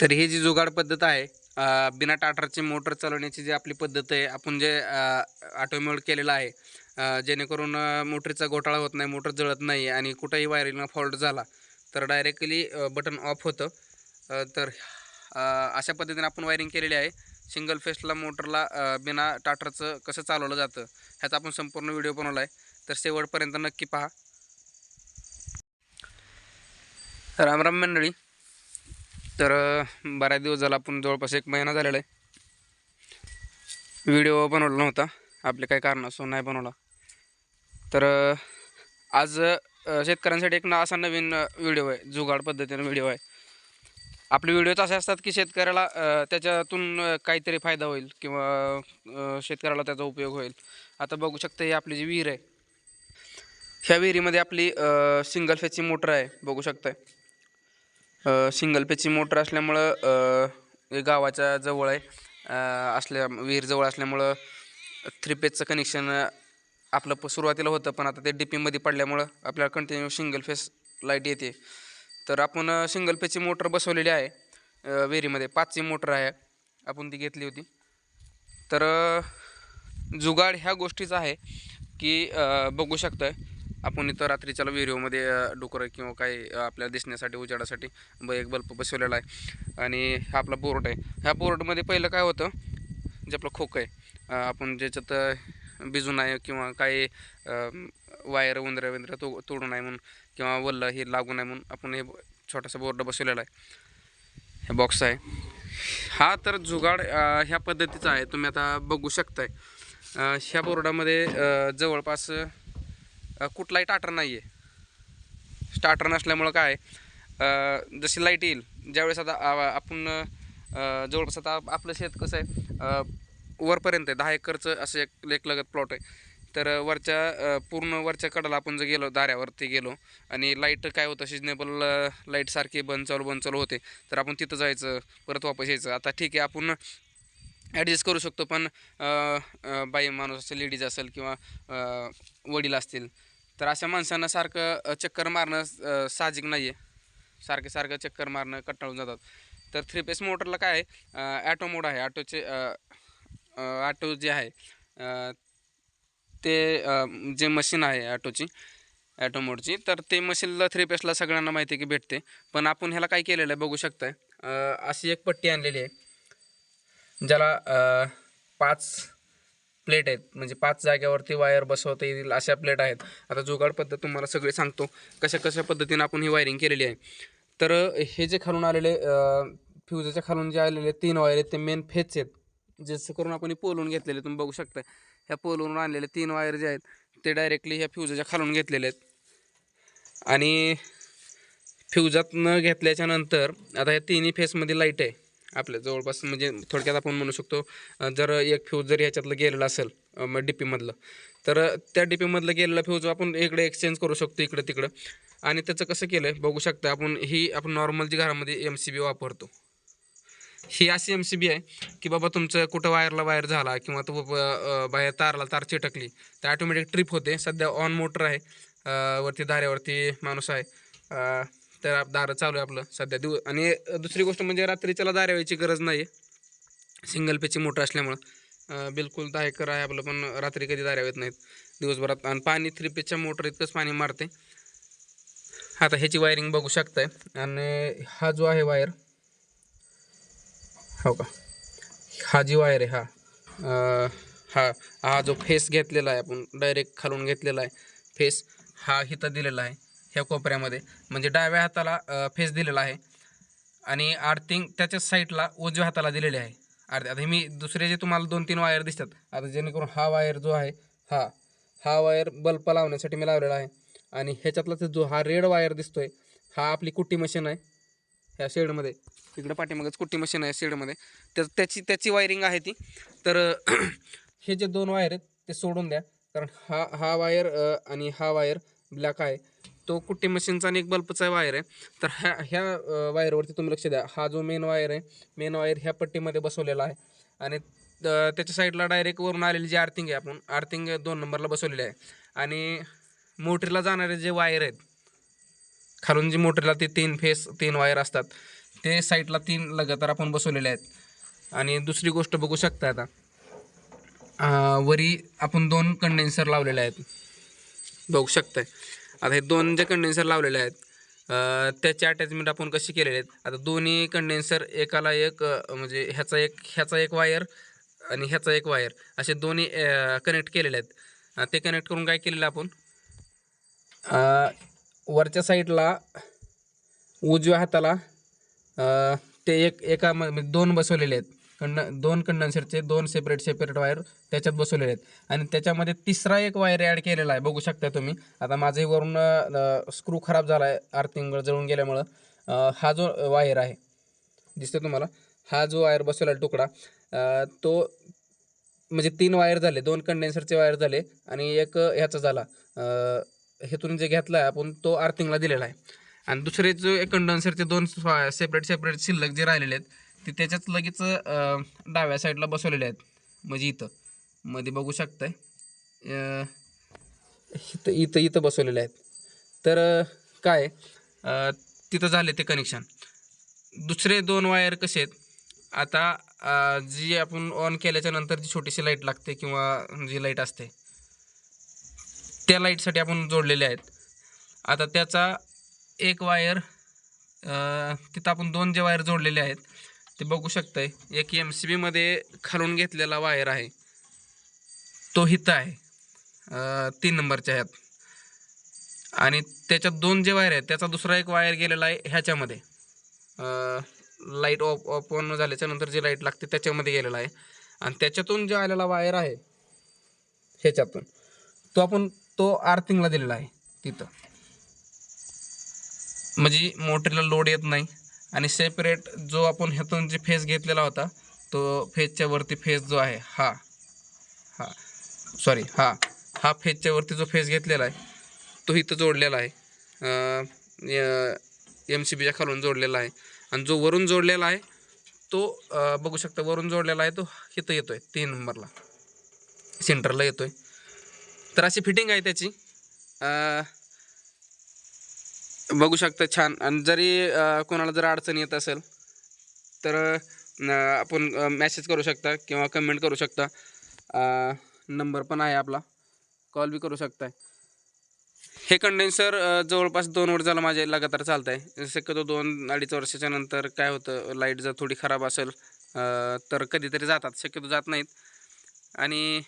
तर ही जी जुगाड पद्धत आहे बिना टाटरची मोटर चालवण्याची जी आपली पद्धत आहे आपण जे ऑटोमोड केलेलं आहे जेणेकरून मोटरीचा घोटाळा होत नाही मोटर जळत नाही आणि कुठंही वायरिंगला फॉल्ट झाला तर डायरेक्टली बटन ऑफ होतं. तर अशा पद्धतीने आपण वायरिंग केलेली आहे. सिंगल फेसला मोटरला बिना टाटरचं कसं चालवलं जातं ह्याचा आपण संपूर्ण व्हिडिओ बनवला आहे. तर शेवटपर्यंत नक्की पहा. रामराम मंडळी. तर बऱ्याच दिवस झाला आपण जवळपास एक महिना झालेला आहे. व्हिडिओ बनवला नव्हता. आपले काही कारणास्तव नाही बनवला. तर आज शेतकऱ्यांसाठी एक ना असा नवीन व्हिडिओ आहे. जुगाड पद्धतीनं व्हिडिओ आहे. आपले व्हिडिओच असे असतात की शेतकऱ्याला त्याच्यातून काहीतरी फायदा होईल किंवा शेतकऱ्याला त्याचा उपयोग होईल. आता बघू शकता ही आपली जी विहीर आहे. ह्या विहिरीमध्ये आपली सिंगल फेजची मोटर आहे. बघू शकताय. सिंगल पेजची मोटर असल्यामुळं हे गावाच्या जवळ आहे. असल्या विहीरजवळ असल्यामुळं थ्री पेजचं कनेक्शन आपलं प सुरुवातीला होतं पण आता ते डी पीमध्ये पडल्यामुळं आपल्याला कंटिन्यू सिंगल फेस लाइट येते. तर आपण सिंगल पेजची मोटर बसवलेली आहे विहिरीमध्ये. पाचची मोटर आहे. आपण ती घेतली होती. तर जुगाड ह्या गोष्टीचा आहे की बघू शकतो आहे आपण इथं रात्रीच्याला व्हिडिओमध्ये डुकरं किंवा काही आपल्याला दिसण्यासाठी उजेडासाठी ब एक बल्ब बसवलेला आहे. आणि हा आपला बोर्ड आहे. ह्या बोर्डमध्ये पहिलं काय होतं जे आपलं खोकं आहे आपण ज्याच्यात भिजून भिजू किंवा काही वायर उंदऱ्या विंद्र तो तोडू नये म्हणून किंवा वल्ल हे लागू नये म्हणून आपण हे छोटासा बोर्ड बसवलेला आहे. हे बॉक्स आहे. हा तर जुगाड ह्या पद्धतीचा आहे. तुम्ही आता बघू शकताय. ह्या बोर्डामध्ये जवळपास कुठलाही टाटर नाही आहे स्टार्टर नसल्यामुळं काय जशी लाइट येईल ज्यावेळेस आता आपण जवळपास आता आपलं शेत कसं आहे वरपर्यंत आहे दहा एकरचं असं एक लेखलगत प्लॉट आहे. तर वरच्या पूर्ण वरच्या कडाला आपण जर गेलो दाऱ्यावरती गेलो आणि लाइट काय होतं सिजनेबल लाइट सारखी बंद चालू बंद चालू होते तर आपण तिथं जायचं परत वापस यायचं. आता ठीक आहे आपण ॲडजस्ट करू शकतो पण बाई माणूस असेल लेडीज असेल किंवा वडील असतील तर अशा माणसांना सारखं चक्कर मारणं साहजिक नाही आहे सारखे सारखं चक्कर मारणं कंटाळून जातात. तर थ्री पेस मोटरला काय आहे? ॲटो मोड आहे. ॲटोचे ॲटो जे आहे ते जे मशीन आहे ॲटोची ॲटो मोडची तर ते मशीनला थ्री पेसला सगळ्यांना माहिती आहे की भेटते. पण आपण ह्याला काय केलेलं आहे बघू शकताय. अशी एक पट्टी आणलेली आहे. ज्याला पाच प्लेट आहेत. म्हणजे पाच जाग्यावरती वायर बसवता येईल अशा प्लेट आहेत. आता जुगाड पद्धत तुम्हाला सगळे सांगतो. कशा कशा पद्धतीनं आपण ही वायरिंग केलेली आहे. तर हे जे खालून आलेले फ्युजच्या खालून जे आलेले तीन वायर आहेत ते मेन फेच आहेत. जसं करून आपण हे पोलवून घेतलेले तुम्ही बघू शकता. ह्या पोलवरून आणलेले तीन वायर जे आहेत ते डायरेक्टली ह्या फ्युजच्या खालून घेतलेले आहेत. आणि फ्युजात न घेतल्याच्या नंतर आता या तिन्ही फेसमध्ये लाइट आहे. आपल्या जवळपास म्हणजे थोडक्यात आपण म्हणू शकतो जर एक फ्यूज जर ह्याच्यातलं गेलेलं असेल मग डी पीमधलं तर त्या डी पीमधलं गेलेलं फ्यूज आपण इकडे एक्सचेंज करू शकतो इकडं तिकडं. आणि त्याचं कसं केलं आहे बघू शकता आपण ही आपण नॉर्मल जी घरामध्ये एम सी बी वापरतो. ही अशी एम सी बी आहे की बाबा तुमचं कुठं वायरला वायर झाला किंवा तो बाहेर तारला तार चिटकली तर ॲटोमॅटिक ट्रिप होते. सध्या ऑन मोटर आहे वरती धाऱ्यावरती माणूस आहे तर आप- दारं चालू आहे आपलं सध्या. दिव आणि दुसरी गोष्ट म्हणजे रात्रीच्याला दाऱ्या व्हायची गरज नाही आहे सिंगल पेची मोटर असल्यामुळं बिलकुल दायकर आहे आपलं पण रात्री कधी दाऱ्या येत नाहीत. दिवसभरात आणि पाणी थ्री पेजच्या मोटर इतकंच पाणी मारते. आता ह्याची वायरिंग बघू शकताय. आणि हा जो आहे वायर हो का? हा जी वायर आहे हा. हा हा जो फेस घेतलेला आहे आपण डायरेक्ट खालून घेतलेला आहे. फेस हा हिथं दिलेला आहे. ह्या कोपऱ्यामध्ये. म्हणजे डाव्या हाताला फेस दिलेला आहे. आणि आर्थिंग त्याच्याच साईडला उजव्या हाताला दिलेली आहे. अर्ध्या आता हे मी दुसरे जे तुम्हाला दोन तीन वायर दिसतात आता जेणेकरून हा वायर जो आहे हा हा वायर बल्ब लावण्यासाठी मी लावलेला आहे. आणि ह्याच्यातला जो हा रेड वायर दिसतोय हा आपली कुट्टी मशीन आहे ह्या शेडमध्ये. तिकडं पाठीमागच कुट्टी मशीन आहे शेडमध्ये. तर त्याची त्याची वायरिंग आहे ती. तर हे जे दोन वायर आहेत ते सोडून द्या. कारण हा हा वायर आणि हा वायर ब्लॅक आहे. तो कुट्टी मशीनचा आणि एक बल्बचा वायर आहे. तर ह्या ह्या वायरवरती तुम्ही लक्ष द्या. हा जो मेन वायर आहे मेन वायर ह्या पट्टीमध्ये बसवलेला आहे. आणि त्याच्या साईडला डायरेक्ट वरून आलेली जी आर्थिंग आहे आपण आर्थिंग दोन नंबरला बसवलेली आहे. आणि मोटरीला जाणारे जे वायर आहेत खालून जी मोटरीला ते तीन फेस तीन वायर असतात ते साईडला तीन लगातार आपण बसवलेले आहेत. आणि दुसरी गोष्ट बघू शकता आता. वरी आपण दोन कंडेन्सर लावलेले आहेत. बघू शकताय. आता हे दोन जे कंडेन्सर लावलेले आहेत त्याचे अटॅचमेंट आपण कसे केलेले आहेत? आता दोन्ही कंडेन्सर एकाला एक म्हणजे ह्याचा एक ह्याचा एक वायर आणि ह्याचा एक वायर असे दोन्ही कनेक्ट केलेले आहेत. ते कनेक्ट करून काय केलेलं आपण? वरच्या साईडला उजव्या हाताला ते एक एका म्हणजे दोन बसवलेले आहेत. कंड दोन कंडेन्सरचे दोन सेपरेट सेपरेट वायर त्याच्यात बसवलेले आहेत. आणि त्याच्यामध्ये तिसरा एक वायर ॲड केलेला आहे. बघू शकता तुम्ही. आता माझे वरून स्क्रू खराब झाला आहे आर्थिंग जळून गेल्यामुळं. हा जो वायर आहे दिसतो तुम्हाला? हा जो वायर बसवला तुकडा तो म्हणजे तीन वायर झाले दोन कंडेन्सरचे वायर झाले आणि एक ह्याचा झाला. हेतून जे घेतला आहे आपण तो आर्थिंगला दिलेला आहे. आणि दुसरे जो एक कंडेन्सरचे दोन सेपरेट सेपरेट शिल्लक जे राहिलेले आहेत ते त्याच्याच लगेच डाव्या साईडला बसवलेले आहेत. म्हणजे इथं. मध्ये बघू शकताय. इथं इथं इथं बसवलेले आहेत. तर काय तिथं झाले ते कनेक्शन दुसरे दोन वायर कसे आहेत? आता जी आपण ऑन केल्याच्यानंतर जी छोटीशी लाइट लागते किंवा जी लाइट असते त्या लाईटसाठी आपण जोडलेले आहेत. आता त्याचा एक वायर तिथं आपण दोन जे वायर जोडलेले आहेत ते बघू शकताय. एक एम सी बीमध्ये खालून घेतलेला वायर आहे. तो हिथं आहे. तीन नंबरच्या ह्यात. आणि त्याच्यात दोन जे वायर आहेत त्याचा दुसरा एक वायर गेलेला आहे ह्याच्यामध्ये. लाइट ऑफ ऑफ ऑन झाल्याच्यानंतर जी लाइट लागते त्याच्यामध्ये गेलेला आहे. आणि त्याच्यातून जे आलेला वायर आहे ह्याच्यातून तो आपण तो आर्थिंगला दिलेला आहे तिथं. म्हणजे मोटरला लोड येत नाही. आणि सेपरेट जो आपण ह्यातून जे फेस घेतलेला होता तो फेजच्या वरती फेस जो आहे हा हा सॉरी हा हा फेजच्या वरती जो फेस घेतलेला आहे तो इथं जोडलेला आहे. एम सी बीच्या खालून जोडलेला आहे. आणि जो वरून जोडलेला आहे तो बघू शकता वरून जोडलेला आहे तो इथं येतो आहे तीन नंबरला. सेंटरला येतो आहे तर अशी फिटिंग आहे त्याची. बघू शकता छान. आणि जरी कोणाला जर अडचण येत असेल तर आपण मॅसेज करू शकता किंवा कमेंट करू शकता. नंबर पण आहे आपला. कॉल बी करू शकताय. हे कंडेन्सर जवळपास दोन वर्ष झालं माझे लगातार चालत आहे शक्यतो दोन अडीच वर्षाच्या नंतर काय होतं लाइट जर थोडी खराब असेल तर कधीतरी जातात. शक्यतो जात नाहीत. आणि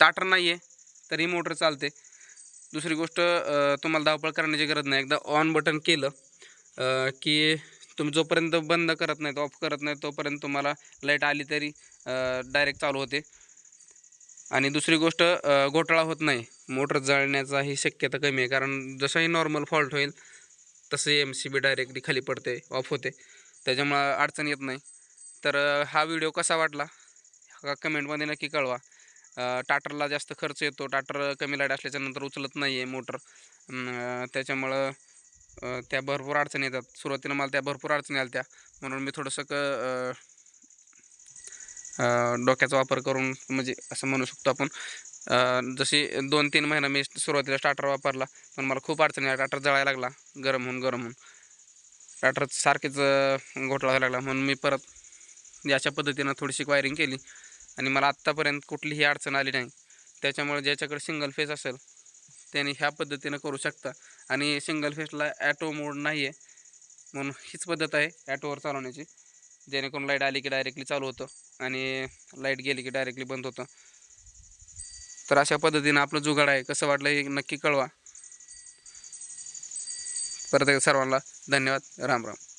टाटर नाही आहे तरी मोटर चालते. दुसरी गोष्ट तुम्हाला धावपळ करण्याची गरज नाही. एकदा ऑन बटन केलं की तुम्ही जोपर्यंत बंद करत नाहीत ऑफ करत नाही तोपर्यंत तुम्हाला लाइट आली तरी डायरेक्ट चालू होते. आणि दुसरी गोष्ट घोटाळा होत नाही. मोटर जळण्याचा ही शक्यता कमी आहे. कारण जसंही नॉर्मल फॉल्ट होईल तसं एम सी बी डायरेक्टली खाली पडते ऑफ होते. त्याच्यामुळं अडचण येत नाही. तर हा व्हिडिओ कसा वाटला? हा कमेंटमध्ये नक्की कळवा. टाटरला जास्त खर्च येतो. टाटर कमी लाइट असल्याच्यानंतर उचलत नाही आहे मोटर त्याच्यामुळं त्या भरपूर अडचणी येतात. सुरुवातीला मला त्या भरपूर अडचणी आल्या त्या म्हणून मी थोडंसं क डोक्याचा वापर करून म्हणजे असं म्हणू शकतो आपण जशी दोन तीन महिना मी सुरुवातीला स्टार्टर वापरला पण मला खूप अडचणी आल्या. टाटर जळायला लागला गरम होऊन गरम होऊन. टाटर सारखेच अ, घोटाळा व्हायला लागला. म्हणून मी परत याच्या पद्धतीनं थोडीशी वायरिंग केली. आणि मला आत्तापर्यंत कुठलीही अडचण आली नाही. त्याच्यामुळे ज्याच्याकडे सिंगल फेस असेल त्याने ह्या पद्धतीनं करू शकता. आणि सिंगल फेसला ॲटो मोड नाही आहे म्हणून हीच पद्धत आहे ॲटोवर चालवण्याची. जेणेकरून लाइट आली की डायरेक्टली चालू होतं आणि लाइट गेली की डायरेक्टली बंद होतं. तर अशा पद्धतीनं आपलं जुगाड आहे. कसं वाटलं हे नक्की कळवा. परत सर्वांना धन्यवाद. राम राम.